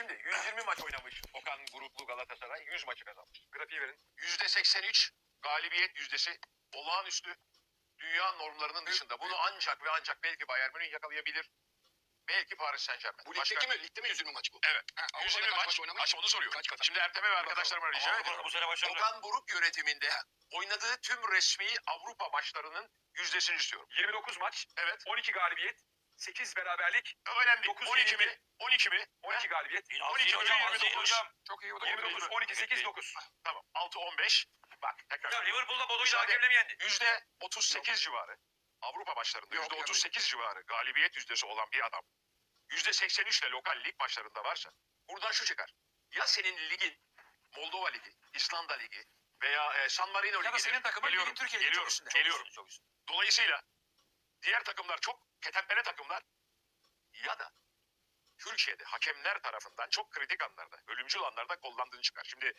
Şimdi 120 maç oynamış Okan gruplu Galatasaray 100 maçı kazanmış. Grafiği verin. %83 galibiyet yüzdesi olağanüstü dünya normlarının dışında. Bunu ancak ve ancak belki Bayern Münih yakalayabilir. Belki Paris Saint Germain. Bu ligdeki mi? Ligde mi 120 maç bu? Evet. Ha, Avrupa'da 120 kaç maç. maç oynamış? Maç onu soruyor. Kaç kazandı? Şimdi Ertem'e ve arkadaşlarıma rica ediyorum. bu sene başarılı. Okan Buruk yönetiminde oynadığı tüm resmi Avrupa maçlarının yüzdesini istiyorum. 29 maç, Evet. 12 galibiyet, 8 beraberlik, Önemli. Dokuz 12 mi? yenilgi. 12 mi? 12 galibiyet. 12 mi? 29. Çok iyi o da 29, 12, 8, 9. Tamam. 6 15. Bak tekrar. Ya Liverpool'da Bodo'yu hakemle mi yendi? Yüzde 38 civarı. Avrupa maçlarında Yok, yüzde yani. 38 civarı galibiyet yüzdesi olan bir adam. Yüzde 83 ile lokal lig maçlarında varsa buradan şu çıkar. Ya senin ligin Moldova Ligi, İzlanda Ligi veya e, San Marino Ligi. Ya da senin takımın ligin Türkiye Ligi çok geliyorum, üstünde. geliyorum. Çok üstünde. Dolayısıyla diğer takımlar çok ketempele takımlar ya da Türkiye'de hakemler tarafından çok kritik anlarda, ölümcül anlarda kullandığını çıkar. Şimdi